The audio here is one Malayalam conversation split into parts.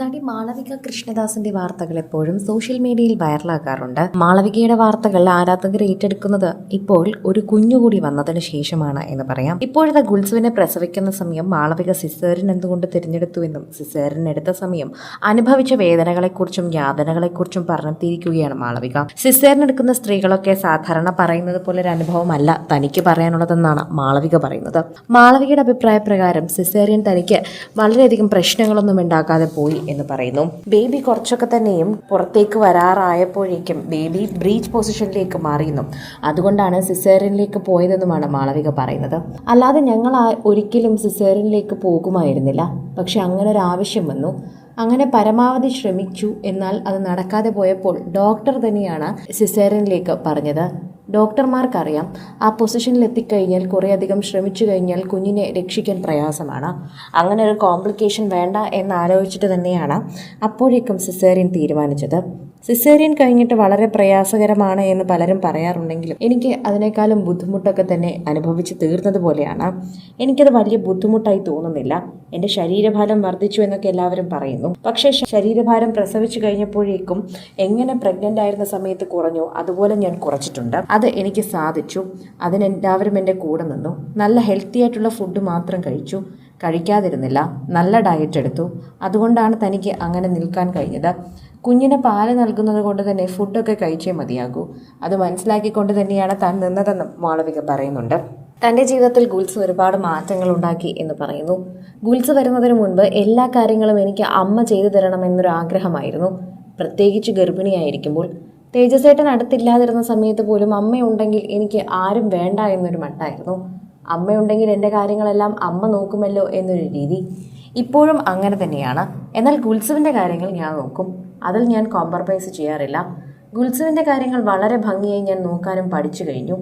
നടി മാളവിക കൃഷ്ണദാസിന്റെ വാർത്തകൾ എപ്പോഴും സോഷ്യൽ മീഡിയയിൽ വൈറലാകാറുണ്ട്. മാളവികയുടെ വാർത്തകൾ ആരാധകർ ഏറ്റെടുക്കുന്നത് ഇപ്പോൾ ഒരു കുഞ്ഞുകൂടി വന്നതിന് ശേഷമാണ് എന്ന് പറയാം. ഇപ്പോഴത്തെ ഗുൽസുവിനെ പ്രസവിക്കുന്ന സമയം മാളവിക സിസേറിൻ എന്തുകൊണ്ട് തിരഞ്ഞെടുത്തു എന്നും സിസേറിൻ എടുത്ത സമയം അനുഭവിച്ച വേദനകളെക്കുറിച്ചും യാതനകളെക്കുറിച്ചും പറഞ്ഞെത്തിയിരിക്കുകയാണ് മാളവിക. സിസേറിൻ എടുക്കുന്ന സ്ത്രീകളൊക്കെ സാധാരണ പറയുന്നത് പോലെ ഒരു അനുഭവമല്ല തനിക്ക് പറയാനുള്ളതെന്നാണ് മാളവിക പറയുന്നത്. മാളവികയുടെ അഭിപ്രായ പ്രകാരം സിസേറിയൻ തനിക്ക് വളരെയധികം പ്രശ്നങ്ങളൊന്നും ഉണ്ടാക്കാതെ പോയി. എന്ന് പറയുന്നു. ബേബി കുറച്ചൊക്കെ തന്നെയും പുറത്തേക്ക് വരാറായപ്പോഴേക്കും ബേബി ബ്രീച്ച് പൊസിഷനിലേക്ക് മാറിയെന്നും അതുകൊണ്ടാണ് സിസേറിനിലേക്ക് പോയതെന്നുമാണ് മാളവിക പറയുന്നത്. അല്ലാതെ ഞങ്ങൾ ഒരിക്കലും സിസേറിനിലേക്ക് പോകുമായിരുന്നില്ല. പക്ഷെ അങ്ങനെ ഒരു ആവശ്യം വന്നു. അങ്ങനെ പരമാവധി ശ്രമിച്ചു. എന്നാൽ അത് നടക്കാതെ പോയപ്പോൾ ഡോക്ടർ തന്നെയാണ് സിസേറിനിലേക്ക് പറഞ്ഞത്. ഡോക്ടർമാർക്കറിയാം. ആ പൊസിഷനിൽ എത്തിക്കഴിഞ്ഞാൽ കുറേയധികം ശ്രമിച്ചു കഴിഞ്ഞാൽ കുഞ്ഞിനെ രക്ഷിക്കാൻ പ്രയാസമാണ്. അങ്ങനെ ഒരു കോംപ്ലിക്കേഷൻ വേണ്ട എന്ന് ആലോചിച്ചിട്ട് തന്നെയാണ് അപ്പോഴേക്കും സിസേറിയൻ തീരുമാനിച്ചത്. സിസേറിയൻ കഴിഞ്ഞിട്ട് വളരെ പ്രയാസകരമാണ് എന്ന് പലരും പറയാറുണ്ടെങ്കിലും എനിക്ക് അതിനേക്കാളും ബുദ്ധിമുട്ടൊക്കെ തന്നെ അനുഭവിച്ച് തീർന്നതുപോലെയാണ് എനിക്കത് വലിയ ബുദ്ധിമുട്ടായി തോന്നുന്നില്ല. എന്റെ ശരീരഭാരം വർദ്ധിച്ചു എന്നൊക്കെ എല്ലാവരും പറയുന്നു. പക്ഷേ ശരീരഭാരം പ്രസവിച്ചു കഴിഞ്ഞപ്പോഴേക്കും എങ്ങനെ പ്രഗ്നന്റ് ആയിരുന്ന സമയത്ത് കുറഞ്ഞു അതുപോലെ ഞാൻ കുറച്ചിട്ടുണ്ട്. അത് എനിക്ക് സാധിച്ചു. അതിന് എല്ലാവരും എന്റെ കൂടെ നിന്നു. നല്ല ഹെൽത്തി ആയിട്ടുള്ള ഫുഡ് മാത്രം കഴിച്ചു. കഴിക്കാതിരുന്നില്ല. നല്ല ഡയറ്റ് എടുത്തു. അതുകൊണ്ടാണ് തനിക്ക് അങ്ങനെ നിൽക്കാൻ കഴിഞ്ഞത്. കുഞ്ഞിന് പാൽ നൽകുന്നത് കൊണ്ട് തന്നെ ഫുഡൊക്കെ കഴിച്ചേ മതിയാകൂ. അത് മനസ്സിലാക്കിക്കൊണ്ട് തന്നെയാണ് താൻ നിന്നതെന്നും മാളവിക പറയുന്നുണ്ട്. തന്റെ ജീവിതത്തിൽ ഗുൽസ് ഒരുപാട് മാറ്റങ്ങൾ ഉണ്ടാക്കി എന്ന് പറയുന്നു. ഗുൽസ് വരുന്നതിന് മുൻപ് എല്ലാ കാര്യങ്ങളും എനിക്ക് അമ്മ ചെയ്തു തരണമെന്നൊരു ആഗ്രഹമായിരുന്നു. പ്രത്യേകിച്ച് ഗർഭിണിയായിരിക്കുമ്പോൾ. തേജസേട്ടൻ അടുത്തില്ലാതിരുന്ന സമയത്ത് പോലും അമ്മയുണ്ടെങ്കിൽ എനിക്ക് ആരും വേണ്ട എന്നൊരു മട്ടായിരുന്നു. അമ്മയുണ്ടെങ്കിൽ എന്റെ കാര്യങ്ങളെല്ലാം അമ്മ നോക്കുമല്ലോ എന്നൊരു രീതി ഇപ്പോഴും അങ്ങനെ തന്നെയാണ്. എന്നാൽ ഗുൽസുവിന്റെ കാര്യങ്ങൾ ഞാൻ നോക്കും. അതിൽ ഞാൻ കോംപ്രമൈസ് ചെയ്യാറില്ല. ഗുൽസുവിന്റെ കാര്യങ്ങൾ വളരെ ഭംഗിയായി ഞാൻ നോക്കാനും പഠിച്ചു കഴിഞ്ഞു.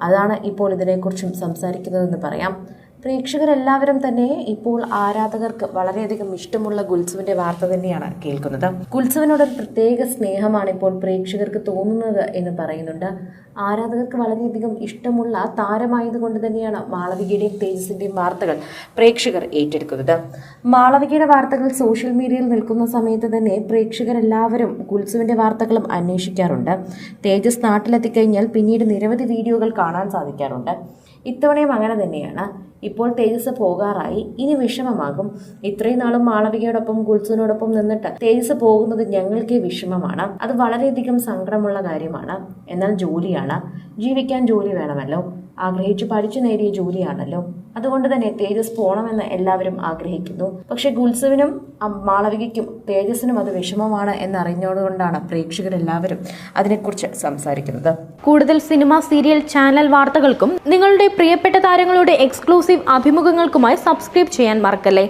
അതാണ് ഇപ്പോൾ ഇതിനെക്കുറിച്ചും സംസാരിക്കുന്നതെന്ന് പറയാം. പ്രേക്ഷകരെല്ലാവരും തന്നെ ഇപ്പോൾ ആരാധകർക്ക് വളരെയധികം ഇഷ്ടമുള്ള ഗുൽസുവിന്റെ വാർത്ത തന്നെയാണ് കേൾക്കുന്നത്. ഗുൽസുവിനോട് ഒരു പ്രത്യേക സ്നേഹമാണ് ഇപ്പോൾ പ്രേക്ഷകർക്ക് തോന്നുന്നത് എന്ന് പറയുന്നുണ്ട്. ആരാധകർക്ക് വളരെയധികം ഇഷ്ടമുള്ള താരമായതുകൊണ്ട് തന്നെയാണ് മാളവികയുടെയും തേജസിന്റെയും വാർത്തകൾ പ്രേക്ഷകർ ഏറ്റെടുക്കുന്നത്. മാളവികയുടെ വാർത്തകൾ സോഷ്യൽ മീഡിയയിൽ നിൽക്കുന്ന സമയത്ത് തന്നെ പ്രേക്ഷകരെല്ലാവരും ഗുൽസുവിന്റെ വാർത്തകളും അന്വേഷിക്കാറുണ്ട്. തേജസ് നാട്ടിലെത്തിക്കഴിഞ്ഞാൽ പിന്നീട് നിരവധി വീഡിയോകൾ കാണാൻ സാധിക്കാറുണ്ട്. ഇത്തവണയും അങ്ങനെ തന്നെയാണ്. ഇപ്പോൾ തേജസ് പോകാറായി. ഇനി വിഷമമാകും. ഇത്രയും നാളും മാളവികയോടൊപ്പം ഗുൽസുവിനോടൊപ്പം നിന്നിട്ട് തേജസ് പോകുന്നത് ഞങ്ങൾക്ക് വിഷമമാണ്. അത് വളരെയധികം സങ്കടമുള്ള കാര്യമാണ്. എന്നാൽ ജോലിയാണ്. ജീവിക്കാൻ ജോലി വേണമല്ലോ. ആഗ്രഹിച്ചു പഠിച്ചു നേടിയ ജോലിയാണല്ലോ. അതുകൊണ്ട് തന്നെ തേജസ് പോണമെന്ന് എല്ലാവരും ആഗ്രഹിക്കുന്നു. പക്ഷെ ഗുൽസുവിനും മാളവികയ്ക്കും തേജസിനും അത് വിഷമമാണ് എന്നറിഞ്ഞതുകൊണ്ടാണ് പ്രേക്ഷകരെല്ലാവരും അതിനെക്കുറിച്ച് സംസാരിക്കുന്നത്. കൂടുതൽ സിനിമ സീരിയൽ ചാനൽ വാർത്തകൾക്കും നിങ്ങളുടെ പ്രിയപ്പെട്ട താരങ്ങളുടെ എക്സ്ക്ലൂസീവ് അഭിമുഖങ്ങൾക്കുമായി സബ്സ്ക്രൈബ് ചെയ്യാൻ മറക്കല്ലേ?